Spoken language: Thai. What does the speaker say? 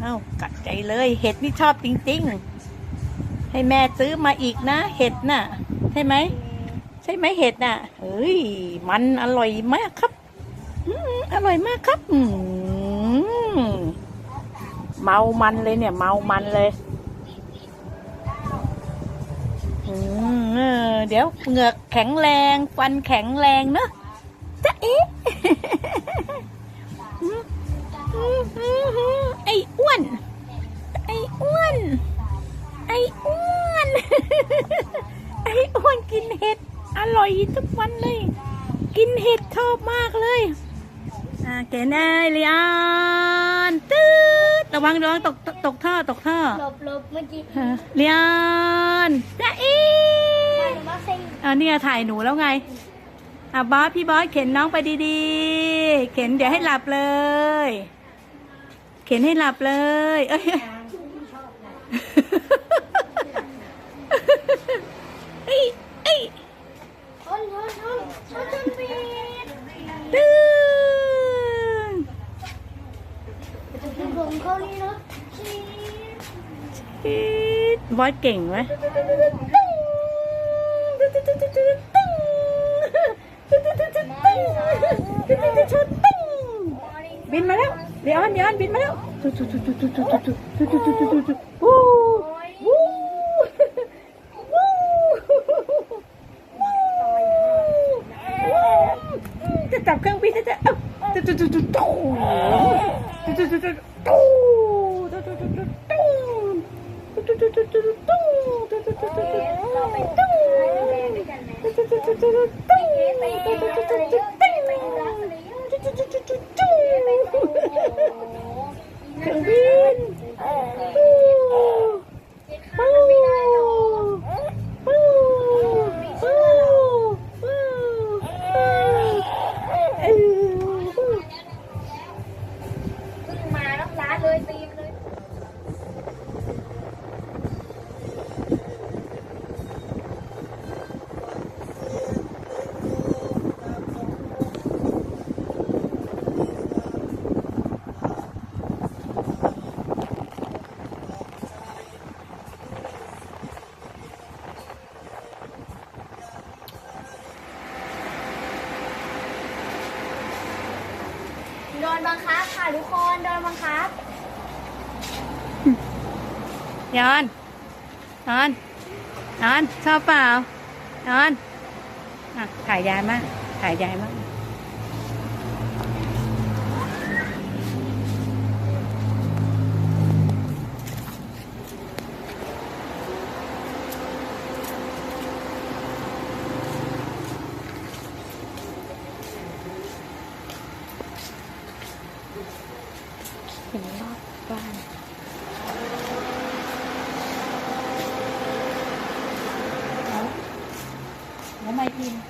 เอ้ากัดใจเลย เห็ดนี่ชอบจริง ๆ ให้แม่ซื้อมาอีกนะ เห็ดน่ะ ใช่ไหม ใช่ไหมเห็ดน่ะเฮ้ย มันอร่อยมากครับ อืมอร่อยมากครับ อืมเมามันเลยเนี่ย เมามันเลยอืมเออเดี๋ยวเหงือกแข็งแรง ฟันแข็งแรงเนอะจ๊ะเอ๊ะ อร่อยทุกวันเลย กินเห็ดชอบมากเลย อ่าเก๋นายเลียนตืดระวังระวังตกตกตกท่อตกท่อหลบหลบเมื่อกี้ฮะเลียนจ้าอีไม่มาเซ็งอ่านี่ไงถ่ายหนูแล้วไงอะบอสพี่บอสเข็นน้องไปดีๆ เข็นเดี๋ยวให้หลับเลย เข็นให้หลับเลย เอ้ย บอสเก่งไหมบินมาแล้วเดี๋ยวอันเดี๋ยวอันบินมาแล้ววู้วู้จะจับเครื่องบินจะจะตุ๊ตุ๊ตุ๊ตุ๊ตุ๊ตุ๊ตุ๊ตุ๊ 뚱 นบังคับค่ะทุกคนโดนบังคับยอนนอนนอนชอบเปล่านอนอะถ่ายยายมากถ่ายยายมาก เห็นรอบบ้านแล้วไม่พิมพ์